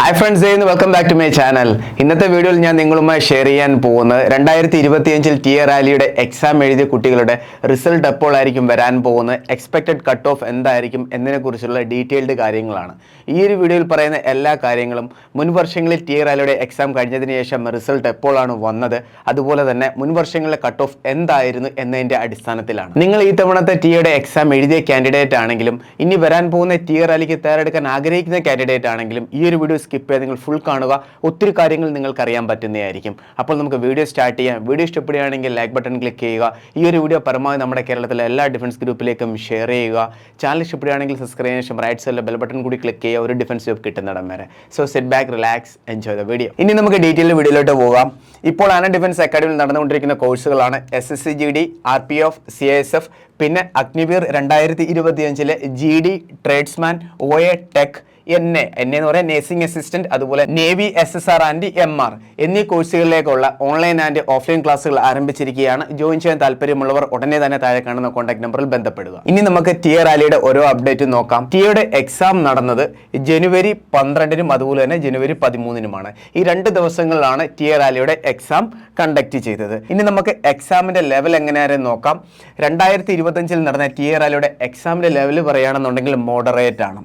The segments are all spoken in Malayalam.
ഹായ് ഫ്രണ്ട്സ് ചെയ്യുന്നു welcome back to my channel ഇന്നത്തെ വീഡിയോയിൽ ഞാൻ നിങ്ങളുമായി ഷെയർ ചെയ്യാൻ പോകുന്നത് രണ്ടായിരത്തി ഇരുപത്തിയഞ്ചിൽ ടി എ റാലിയുടെ എക്സാം എഴുതിയ കുട്ടികളുടെ റിസൾട്ട് എപ്പോഴായിരിക്കും വരാൻ പോകുന്നത് എക്സ്പെക്റ്റഡ് കട്ട് ഓഫ് എന്തായിരിക്കും എന്നതിനെക്കുറിച്ചുള്ള ഡീറ്റെയിൽഡ് കാര്യങ്ങളാണ്. ഈ ഒരു വീഡിയോയിൽ പറയുന്ന എല്ലാ കാര്യങ്ങളും മുൻ വർഷങ്ങളിൽ ടി എ റാലിയുടെ എക്സാം കഴിഞ്ഞതിന് ശേഷം റിസൾട്ട് എപ്പോഴാണ് വന്നത് അതുപോലെ തന്നെ മുൻ വർഷങ്ങളിലെ കട്ട് ഓഫ് എന്തായിരുന്നു എന്നതിന്റെ അടിസ്ഥാനത്തിലാണ്. നിങ്ങൾ ഈ തവണത്തെ ടി എയുടെ എക്സാം എഴുതിയ കാൻഡിഡേറ്റ് ആണെങ്കിലും ഇനി വരാൻ പോകുന്ന ടി എ റാലിക്ക് തയ്യാറെടുക്കാൻ ആഗ്രഹിക്കുന്ന കാൻഡിഡേറ്റ് ആണെങ്കിലും ഈ ഒരു വീഡിയോ സ്കിപ്പ് ചെയ്യാതെ നിങ്ങൾ ഫുൾ കാണുക. ഒത്തിരി കാര്യങ്ങൾ നിങ്ങൾക്ക് അറിയാൻ പറ്റുന്നതായിരിക്കും. അപ്പോൾ നമുക്ക് വീഡിയോ സ്റ്റാർട്ട് ചെയ്യാം. വീഡിയോ ഇഷ്ടപ്പെടുകയാണെങ്കിൽ ലൈക്ക് ബട്ടൺ ക്ലിക്ക് ചെയ്യുക. ഈ ഒരു വീഡിയോ പരമാവധി നമ്മുടെ കേരളത്തിലെ എല്ലാ ഡിഫൻസ് ഗ്രൂപ്പിലേക്കും ഷെയർ ചെയ്യുക. ചാനൽ ഇഷ്ടപ്പെടുകയാണെങ്കിൽ സബ്സ്ക്രൈബ് ചെയ്യാൻ റൈറ്റ് സൈഡിലെ ബെൽ ബട്ടൺ കൂടി ക്ലിക്ക് ചെയ്യുക. ഒരു ഡിഫൻസ് ജോബ് കിട്ടുന്നിടം വരെ. So set back relax enjoy the video ഇനി നമുക്ക് ഡീറ്റെയിൽ വീഡിയോയിലോട്ട് പോകാം. ഇപ്പോൾ ആന ഡിഫൻസ് അക്കാഡമിയിൽ നടന്നുകൊണ്ടിരിക്കുന്ന കോഴ്സുകളാണ് S S C G D R P F C S F പിന്നെ അഗ്നിവീർ രണ്ടായിരത്തി ഇരുപത്തിയഞ്ചിലെ G D tradesman O A tech N A N എന്ന് പറയാൻ നേഴ്സിംഗ് അസിസ്റ്റന്റ് അതുപോലെ navy S S R and M R എന്നീ കോഴ്സുകളിലേക്കുള്ള ഓൺലൈൻ ആൻഡ് ഓഫ്ലൈൻ ക്ലാസ്സുകൾ ആരംഭിച്ചിരിക്കുകയാണ്. ജോയിൻ ചെയ്യാൻ താല്പര്യമുള്ളവർ ഉടനെ തന്നെ താഴെ കാണുന്ന കോൺടാക്ട് നമ്പറിൽ ബന്ധപ്പെടുക. ഇനി നമുക്ക് ടി എ റാലിയുടെ ഓരോ അപ്ഡേറ്റ് നോക്കാം. ടിയുടെ എക്സാം നടന്നത് ജനുവരി പന്ത്രണ്ടിനും അതുപോലെ തന്നെ ജനുവരി പതിമൂന്നിനുമാണ്. ഈ രണ്ട് ദിവസങ്ങളിലാണ് ടി എ റാലിയുടെ എക്സാം കണ്ടക്ട് ചെയ്തത്. ഇനി നമുക്ക് എക്സാമിന്റെ ലെവൽ എങ്ങനെയായിരുന്നു നോക്കാം. രണ്ടായിരത്തി ഇരുപത്തഞ്ചിൽ നടന്ന ടി എ റാലിയുടെ എക്സാമിന്റെ ലെവൽ പറയുകയാണെന്നുണ്ടെങ്കിൽ മോഡറേറ്റ് ആണ്.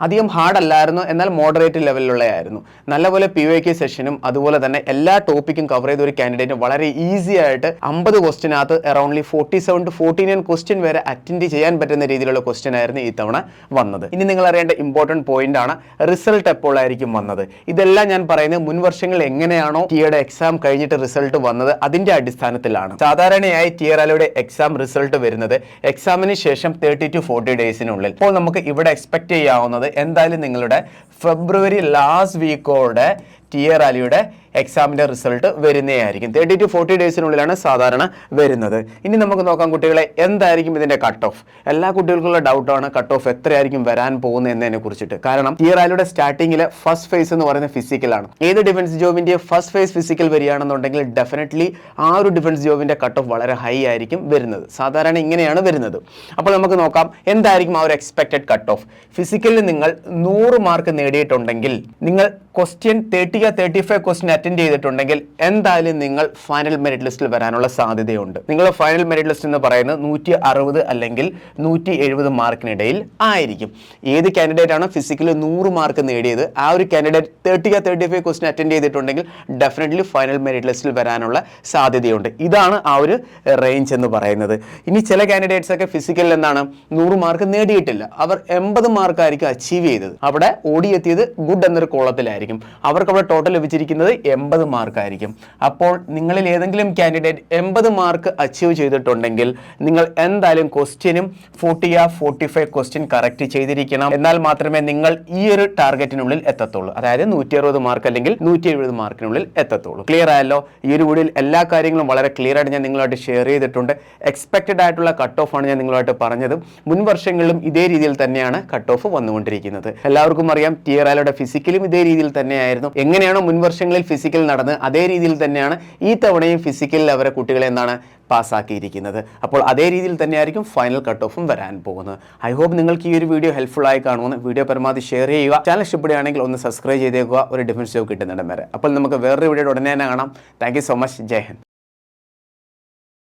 അധികം ഹാർഡ് അല്ലായിരുന്നു എന്നാൽ മോഡറേറ്റ് ലെവലിലുള്ളതായിരുന്നു നല്ലപോലെ പി ഒ കെ സെഷനും അതുപോലെ തന്നെ എല്ലാ ടോപ്പിക്കും കവർ ചെയ്ത ഒരു കാൻഡിഡേറ്റ് വളരെ ഈസി ആയിട്ട് അമ്പത് ക്വസ്റ്റിനകത്ത് aroundly forty seven to forty nine question വരെ അറ്റൻഡ് ചെയ്യാൻ പറ്റുന്ന രീതിയിലുള്ള ക്വസ്റ്റ്യൻ ആയിരുന്നു ഈ തവണ വന്നത്. ഇനി നിങ്ങൾ അറിയേണ്ട ഇമ്പോർട്ടന്റ് പോയിന്റ് ആണ് റിസൾട്ട് എപ്പോഴായിരിക്കും വന്നത്. ഇതെല്ലാം ഞാൻ പറയുന്നത് മുൻ വർഷങ്ങൾ എങ്ങനെയാണോ ടിയുടെ എക്സാം കഴിഞ്ഞിട്ട് റിസൾട്ട് വന്നത് അതിന്റെ അടിസ്ഥാനത്തിലാണ്. സാധാരണയായി ടിയറാലയുടെ എക്സാം റിസൾട്ട് വരുന്നത് എക്സാമിന് ശേഷം തേർട്ടി ടു ഫോർട്ടി ഡേയ്സിനുള്ളിൽ അപ്പോൾ നമുക്ക് ഇവിടെ എക്സ്പെക്ട് ചെയ്യാവുന്നത് എന്തായാലും നിങ്ങളുടെ ഫെബ്രുവരി ലാസ്റ്റ് വീക്കോടെ ടി എ റാലിയുടെ എക്സാമിന്റെ റിസൾട്ട് വരുന്നതായിരിക്കും. തേർട്ടി ടു ഫോർട്ടി ഡേയ്സിനുള്ളിലാണ് സാധാരണ വരുന്നത്. ഇനി നമുക്ക് നോക്കാം കുട്ടികളെ എന്തായിരിക്കും ഇതിന്റെ കട്ട് ഓഫ് എല്ലാ കുട്ടികൾക്കുള്ള ഡൗട്ടാണ് കട്ട് ഓഫ് എത്രയായിരിക്കും വരാൻ പോകുന്നത് എന്നതിനെ കുറിച്ചിട്ട്. കാരണം ഈ റാലിയുടെ സ്റ്റാർട്ടിങ്ങിലെ ഫസ്റ്റ് ഫേസ് എന്ന് പറയുന്നത് ഫിസിക്കലാണ് ഏത് ഡിഫൻസ് ജോബിന്റെ ഫസ്റ്റ് ഫേസ് ഫിസിക്കൽ വരികയാണെന്നുണ്ടെങ്കിൽ ഡെഫിനറ്റ്ലി ആ ഒരു ഡിഫൻസ് ജോബിന്റെ കട്ട് ഓഫ് വളരെ ഹൈ ആയിരിക്കും വരുന്നത്. സാധാരണ ഇങ്ങനെയാണ് വരുന്നത്. അപ്പോൾ നമുക്ക് നോക്കാം എന്തായിരിക്കും ആ ഒരു എക്സ്പെക്റ്റഡ് കട്ട് ഓഫ് ഫിസിക്കലിൽ നിങ്ങൾ നൂറ് മാർക്ക് നേടിയിട്ടുണ്ടെങ്കിൽ നിങ്ങൾ ക്വസ്റ്റ്യൻ തേർട്ടി ആ തേർട്ടി ഫൈവ് ക്വസ്റ്റ്യൻ അറ്റൻഡ് ചെയ്തിട്ടുണ്ടെങ്കിൽ എന്തായാലും നിങ്ങൾ ഫൈനൽ മെറിറ്റ് ലിസ്റ്റിൽ വരാനുള്ള സാധ്യതയുണ്ട്. നിങ്ങൾ ഫൈനൽ മെറിറ്റ് ലിസ്റ്റ് എന്ന് പറയുന്നത് നൂറ്റി അറുപത് അല്ലെങ്കിൽ നൂറ്റി എഴുപത് മാർക്കിനിടയിൽ ആയിരിക്കും. ഏത് കാൻഡിഡേറ്റ് ആണ് ഫിസിക്കലി നൂറ് മാർക്ക് നേടിയത്? ആ ഒരു കാൻഡിഡേറ്റ് തേർട്ടി ആ തേർട്ടി ഫൈവ് ക്വസ്റ്റൻ അറ്റൻഡ് ചെയ്തിട്ടുണ്ടെങ്കിൽ ഡെഫിനറ്റ്ലി ഫൈനൽ മെറിറ്റ് ലിസ്റ്റിൽ വരാനുള്ള സാധ്യതയുണ്ട്. ഇതാണ് ആ ഒരു റേഞ്ച് എന്ന് പറയുന്നത്. ഇനി ചില കാൻഡിഡേറ്റ്സ് ഒക്കെ ഫിസിക്കലിൽ എന്താണ്? നൂറ് മാർക്ക് നേടിയിട്ടില്ല. അവർ എൺപത് മാർക്കായിരിക്കും അച്ചീവ് ചെയ്തത്. അവിടെ ഓടിയെത്തിയത് ഗുഡ് എന്നൊരു കോളത്തിലായിരിക്കും. അവർക്ക് അവിടെ ടോട്ടൽ ലഭിച്ചിരിക്കുന്നത് എൺപത് മാർക്കായിരിക്കും. അപ്പോൾ നിങ്ങളിൽ ഏതെങ്കിലും കാൻഡിഡേറ്റ് എൺപത് മാർക്ക് അച്ചീവ് ചെയ്തിട്ടുണ്ടെങ്കിൽ നിങ്ങൾ എന്തായാലും ക്വസ്റ്റ്യനും ഫോർട്ടി ആ ഫോർട്ടി ഫൈവ് ക്വസ്റ്റ്യൻ കറക്റ്റ് ചെയ്തിരിക്കണം. എന്നാൽ മാത്രമേ നിങ്ങൾ ഈ ഒരു ടാർഗറ്റിനുള്ളിൽ എത്തത്തുള്ളൂ. അതായത് നൂറ്റി അറുപത് മാർക്ക് അല്ലെങ്കിൽ നൂറ്റി എഴുപത് മാർക്കിനുള്ളിൽ എത്തത്തുള്ളൂ. ക്ലിയർ ആയല്ലോ? ഈ ഒരു വീഡിയോയിൽ എല്ലാ കാര്യങ്ങളും വളരെ ക്ലിയർ ആയിട്ട് ഞാൻ നിങ്ങളായിട്ട് ഷെയർ ചെയ്തിട്ടുണ്ട്. എക്സ്പെക്റ്റഡ് ആയിട്ടുള്ള കട്ട് ഓഫ് ആണ് ഞാൻ നിങ്ങളായിട്ട് പറഞ്ഞത്. മുൻ വർഷങ്ങളിലും ഇതേ രീതിയിൽ തന്നെയാണ് കട്ട് ഓഫ് വന്നുകൊണ്ടിരിക്കുന്നത്. എല്ലാവർക്കും അറിയാം ടിയറാലയുടെ ഫിസിക്കലും ഇതേ രീതിയിൽ തന്നെയായിരുന്നു. എങ്ങനെയാണോ മുൻ വർഷങ്ങളിൽ ഫിസിക്കൽ നടന്ന് അതേ രീതിയിൽ തന്നെയാണ് ഈ തവണയും ഫിസിക്കലിൽ അവരെ കുട്ടികളെ എന്താണ് പാസ്സാക്കിയിരിക്കുന്നത്. അപ്പോൾ അതേ രീതിയിൽ തന്നെയായിരിക്കും ഫൈനൽ കട്ട് ഓഫും വരാൻ പോകുന്നത്. ഐ ഹോപ്പ് നിങ്ങൾക്ക് ഈ ഒരു വീഡിയോ ഹെൽപ്ഫുൾ ആയി കാണുമെന്ന് വീഡിയോ പരമാവധി ഷെയർ ചെയ്യുക. ചാനൽ ഇഷ്ടപ്പെടുകയാണെങ്കിൽ ഒന്ന് സബ്സ്ക്രൈബ് ചെയ്തേക്കുക. ഒരു ഡിഫൻസ് ജോബ് കിട്ടുന്നിടം വരെ. അപ്പോൾ നമുക്ക് വേറൊരു വീഡിയോ ഉടനെ തന്നെ കാണാം. താങ്ക് സോ മച്ച് ജയ് ഹിന്ദ്.